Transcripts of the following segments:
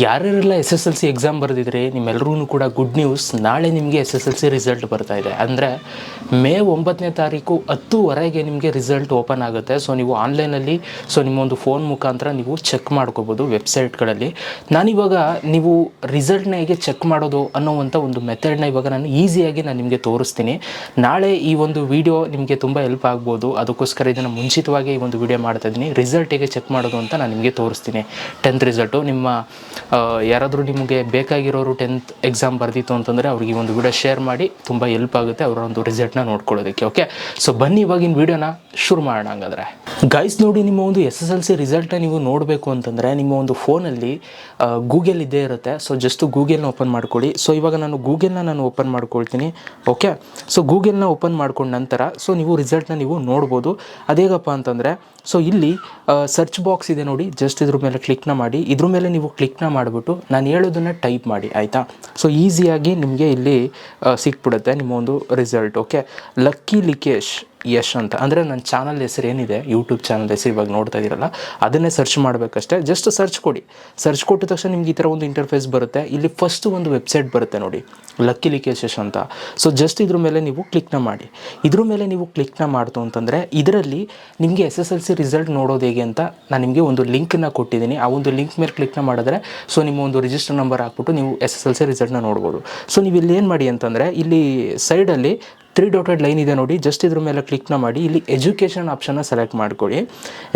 ಯಾರ್ಯಾರೆಲ್ಲ S S L C exam ಬರೆದಿದ್ರೆ ನಿಮ್ಮೆಲ್ಲರೂ ಕೂಡ good news ನಾಳೆ ನಿಮಗೆ S S L C result ಬರ್ತಾ ಇದೆ. ಅಂದರೆ ಮೇ ಒಂಬತ್ತನೇ ತಾರೀಕು ಹತ್ತುವರೆಗೆ ನಿಮಗೆ ರಿಸಲ್ಟ್ ಓಪನ್ ಆಗುತ್ತೆ. ಸೊ ನೀವು ಆನ್ಲೈನಲ್ಲಿ ಸೊ ನಿಮ್ಮೊಂದು ಫೋನ್ ಮುಖಾಂತರ ನೀವು ಚೆಕ್ ಮಾಡ್ಕೋಬೋದು ವೆಬ್ಸೈಟ್ಗಳಲ್ಲಿ ನಾನಿವಾಗ ನೀವು ರಿಸಲ್ಟ್ನ ಹೇಗೆ ಚೆಕ್ ಮಾಡೋದು ಅನ್ನೋವಂಥ ಒಂದು ಮೆಥಡ್ನ ಇವಾಗ ನಾನು ಈಸಿಯಾಗಿ ನಾನು ನಿಮಗೆ ತೋರಿಸ್ತೀನಿ. ನಾಳೆ ಈ ಒಂದು ವಿಡಿಯೋ ನಿಮಗೆ ತುಂಬ ಹೆಲ್ಪ್ ಆಗ್ಬೋದು. ಅದಕ್ಕೋಸ್ಕರ ಇದನ್ನು ಮುಂಚಿತವಾಗಿ ಈ ಒಂದು ವಿಡಿಯೋ ಮಾಡ್ತಾ ಇದ್ದೀನಿ. ರಿಸಲ್ಟ್ ಹೇಗೆ ಚೆಕ್ ಮಾಡೋದು ಅಂತ ನಾನು ನಿಮಗೆ ತೋರಿಸ್ತೀನಿ. ಟೆಂತ್ ರಿಸಲ್ಟು ನಿಮ್ಮ ಯಾರಾದರೂ ನಿಮಗೆ ಬೇಕಾಗಿರೋರು ಟೆಂತ್ ಎಕ್ಸಾಮ್ ಬರ್ದಿತ್ತು ಅಂತಂದರೆ ಅವ್ರಿಗೆ ಒಂದು ವಿಡಿಯೋ ಶೇರ್ ಮಾಡಿ ತುಂಬ ಹೆಲ್ಪ್ ಆಗುತ್ತೆ ಅವರ ಒಂದು ರಿಸಲ್ಟ್ನ ನೋಡ್ಕೊಳ್ಳೋದಕ್ಕೆ ಓಕೆ ಸೊ ಬನ್ನಿ ಇವಾಗಿನ ವಿಡಿಯೋನ ಶುರು ಮಾಡೋಣ ಹಂಗಾದ್ರೆ. ಗೈಸ್ ನೋಡಿ ನಿಮ್ಮ ಒಂದು ಎಸ್ ಎಸ್ ಎಲ್ ಸಿ ರಿಸಲ್ಟ್ನ ನೀವು ನೋಡಬೇಕು ಅಂತಂದರೆ ನಿಮ್ಮ ಒಂದು ಫೋನಲ್ಲಿ ಗೂಗಲ್ ಇದ್ದೇ ಇರುತ್ತೆ. ಸೊ ಜಸ್ಟ್ ಗೂಗಲ್ನ ಓಪನ್ ಮಾಡ್ಕೊಳ್ಳಿ. ಸೊ ಇವಾಗ ನಾನು ಗೂಗಲ್ನ ನಾನು ಓಪನ್ ಮಾಡ್ಕೊಳ್ತೀನಿ ಓಕೆ ಸೊ ಗೂಗಲ್ನ ಓಪನ್ ಮಾಡ್ಕೊಂಡ ನಂತರ ಸೊ ನೀವು ರಿಸಲ್ಟ್ನ ನೀವು ನೋಡ್ಬೋದು. ಅದೇಗಪ್ಪ ಅಂತಂದರೆ ಸೊ ಇಲ್ಲಿ ಸರ್ಚ್ ಬಾಕ್ಸ್ ಇದೆ ನೋಡಿ. ಜಸ್ಟ್ ಇದ್ರ ಮೇಲೆ ಕ್ಲಿಕ್ನ ಮಾಡಿ. ಇದ್ರ ಮೇಲೆ ನೀವು ಕ್ಲಿಕ್ನ ಮಾಡಿಬಿಟ್ಟು ನಾನು ಹೇಳೋದನ್ನು ಟೈಪ್ ಮಾಡಿ, ಆಯಿತಾ? ಸೊ ಈಸಿಯಾಗಿ ನಿಮಗೆ ಇಲ್ಲಿ ಸಿಕ್ಬಿಡುತ್ತೆ ನಿಮ್ಮ ಒಂದು result okay lucky Likesh Yash ಅಂತ. ಅಂದರೆ ನನ್ನ ಚಾನಲ್ ಹೆಸರು ಏನಿದೆ ಯೂಟ್ಯೂಬ್ ಚಾನಲ್ ಹೆಸರು ಇವಾಗ ನೋಡ್ತಾ ಇದ್ದೀರಲ್ಲ ಅದನ್ನೇ ಸರ್ಚ್ ಮಾಡಬೇಕಷ್ಟೇ. ಜಸ್ಟ್ ಸರ್ಚ್ ಕೊಡಿ. ಸರ್ಚ್ ಕೊಟ್ಟ ತಕ್ಷಣ ನಿಮ್ಗೆ ಈ ಥರ ಒಂದು ಇಂಟರ್ಫೇಸ್ ಬರುತ್ತೆ. ಇಲ್ಲಿ ಫಸ್ಟ್ ಒಂದು ವೆಬ್ಸೈಟ್ ಬರುತ್ತೆ ನೋಡಿ ಲಕ್ಕಿ ಲಿಕೇಶ್ ಯಶ್ ಅಂತ. ಸೊ ಜಸ್ಟ್ ಇದ್ರ ಮೇಲೆ ನೀವು ಕ್ಲಿಕ್ನ ಮಾಡಿ. ಇದ್ರ ಮೇಲೆ ನೀವು ಕ್ಲಿಕ್ನ ಮಾಡ್ತು ಅಂತಂದರೆ, ಇದರಲ್ಲಿ ನಿಮಗೆ S S L C result ನೋಡೋದು ಹೇಗೆ ಅಂತ ನಾನು ನಿಮಗೆ ಒಂದು ಲಿಂಕ್ನ ಕೊಟ್ಟಿದ್ದೀನಿ. ಆ ಒಂದು ಲಿಂಕ್ ಮೇಲೆ ಕ್ಲಿಕ್ನ ಮಾಡಿದ್ರೆ ಸೊ ನಿಮ್ಮ ಒಂದು ರಿಜಿಸ್ಟರ್ ನಂಬರ್ ಹಾಕ್ಬಿಟ್ಟು ನೀವು ಎಸ್ ಎಸ್ ಎಲ್ ಸಿ ರಿಸಲ್ಟ್ನ ನೋಡ್ಬೋದು. ಸೊ ನೀವು ಇಲ್ಲಿ ಏನು ಮಾಡಿ ಅಂತಂದರೆ, ಇಲ್ಲಿ ಸೈಡಲ್ಲಿ ತ್ರೀ ಡಾಟೆಡ್ ಲೈನ್ ಇದೆ ನೋಡಿ. ಜಸ್ಟ್ ಇದ್ರ ಮೇಲೆ ಕ್ಲಿಕ್ನ ಮಾಡಿ. ಇಲ್ಲಿ ಎಜುಕೇಷನ್ ಆಪ್ಷನ್ನ ಸೆಲೆಕ್ಟ್ ಮಾಡ್ಕೊಳ್ಳಿ.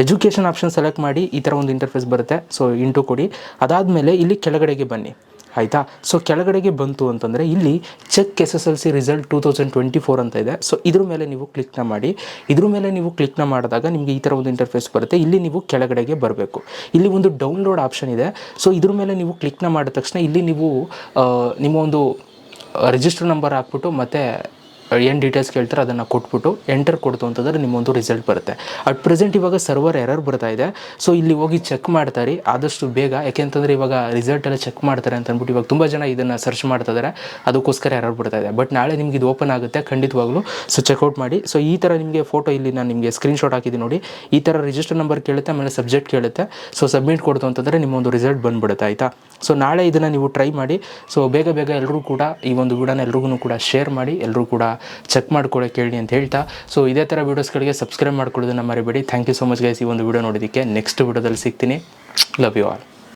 ಎಜುಕೇಷನ್ ಆಪ್ಷನ್ ಸೆಲೆಕ್ಟ್ ಮಾಡಿ ಈ ಥರ ಒಂದು ಇಂಟರ್ಫೇಸ್ ಬರುತ್ತೆ. ಸೊ ಇಂಟು ಕೊಡಿ. ಅದಾದ ಮೇಲೆ ಇಲ್ಲಿ ಕೆಳಗಡೆಗೆ ಬನ್ನಿ. ಆಯಿತಾ? ಸೊ ಕೆಳಗಡೆಗೆ ಬಂತು ಅಂತಂದರೆ ಇಲ್ಲಿ check S S L C result two thousand twenty four ಅಂತ ಇದೆ. ಸೊ ಇದ್ರ ಮೇಲೆ ನೀವು ಕ್ಲಿಕ್ನ ಮಾಡಿ. ಇದ್ರ ಮೇಲೆ ನೀವು ಕ್ಲಿಕ್ನ ಮಾಡಿದಾಗ ನಿಮಗೆ ಈ ಥರ ಒಂದು ಇಂಟರ್ಫೇಸ್ ಬರುತ್ತೆ. ಇಲ್ಲಿ ನೀವು ಕೆಳಗಡೆಗೆ ಬರಬೇಕು. ಇಲ್ಲಿ ಒಂದು ಡೌನ್ಲೋಡ್ ಆಪ್ಷನ್ ಇದೆ. ಸೊ ಇದ್ರ ಮೇಲೆ ನೀವು ಕ್ಲಿಕ್ನ ಮಾಡಿದ ತಕ್ಷಣ ಇಲ್ಲಿ ನೀವು ನಿಮ್ಮ ಒಂದು ರಿಜಿಸ್ಟರ್ ನಂಬರ್ ಹಾಕ್ಬಿಟ್ಟು ಮತ್ತು ಏನು ಡೀಟೇಲ್ಸ್ ಕೇಳ್ತಾರೆ ಅದನ್ನು ಕೊಟ್ಬಿಟ್ಟು ಎಂಟರ್ ಕೊಡ್ತು ಅಂತಂದರೆ ನಿಮ್ಮೊಂದು ರಿಸಲ್ಟ್ ಬರುತ್ತೆ. ಅಟ್ ಪ್ರೆಸೆಂಟ್ ಇವಾಗ ಸರ್ವರ್ ಎರರ್ ಬರ್ತಾ ಇದೆ. ಸೊ ಇಲ್ಲಿ ಹೋಗಿ ಚೆಕ್ ಮಾಡ್ತಾರೆ ಆದಷ್ಟು ಬೇಗ. ಯಾಕೆಂತಂದರೆ ಇವಾಗ ರಿಸಲ್ಟ್ ಎಲ್ಲ ಚೆಕ್ ಮಾಡ್ತಾರೆ ಅಂತ ಅಂದ್ಬಿಟ್ಟು ಇವಾಗ ತುಂಬ ಜನ ಇದನ್ನು ಸರ್ಚ್ ಮಾಡ್ತಾ ಇದ್ದಾರೆ ಅದಕ್ಕೋಸ್ಕರ ಎರರ್ ಬರ್ತಾ ಇದೆ. ಬಟ್ ನಾಳೆ ನಿಮ್ಗೆ ಇದು ಓಪನ್ ಆಗುತ್ತೆ ಖಂಡಿತವಾಗ್ಲೂ. ಸೊ ಚೆಕ್ಔಟ್ ಮಾಡಿ. ಸೊ ಈ ಥರ ನಿಮಗೆ ಫೋಟೋ ಇಲ್ಲಿ ನಾನು ನಿಮಗೆ ಸ್ಕ್ರೀನ್ಶಾಟ್ ಹಾಕಿದ್ದೀನಿ ನೋಡಿ. ಈ ಥರ ರಿಜಿಸ್ಟರ್ ನಂಬರ್ ಕೇಳುತ್ತೆ, ಆಮೇಲೆ ಸಬ್ಜೆಕ್ಟ್ ಕೇಳುತ್ತೆ. ಸೊ ಸಬ್ಮಿಟ್ ಕೊಡ್ತು ಅಂತಂದರೆ ನಿಮ್ಮೊಂದು ರಿಸಲ್ಟ್ ಬಂದ್ಬಿಡುತ್ತೆ. ಆಯಿತಾ? ಸೊ ನಾಳೆ ಇದನ್ನು ನೀವು ಟ್ರೈ ಮಾಡಿ. ಸೊ ಬೇಗ ಬೇಗ ಎಲ್ಲರೂ ಕೂಡ ಈ ಒಂದು ವಿಡಿಯೋನ ಎಲ್ರಿಗೂ ಕೂಡ ಶೇರ್ ಮಾಡಿ. ಎಲ್ಲರೂ ಕೂಡ ಚೆಕ್ ಮಾಡ್ಕೊಳ್ಳೆ ಹೇಳಿ ಅಂತ ಹೇಳ್ತಾ. ಸೊ ಇದೇ ಥರ ವೀಡಿಯೋಸ್ಗಳಿಗೆ ಸಬ್ಸ್ಕ್ರೈಬ್ ಮಾಡ್ಕೊಳ್ಳೋದನ್ನ ಮರಿಬೇಡಿ. Thank you so much guys ಈ ಒಂದು ವಿಡಿಯೋ ನೋಡೋದಕ್ಕೆ ನೆಕ್ಸ್ಟ್ ವಿಡಿಯೋದಲ್ಲಿ ಸಿಗ್ತೀನಿ. Love you all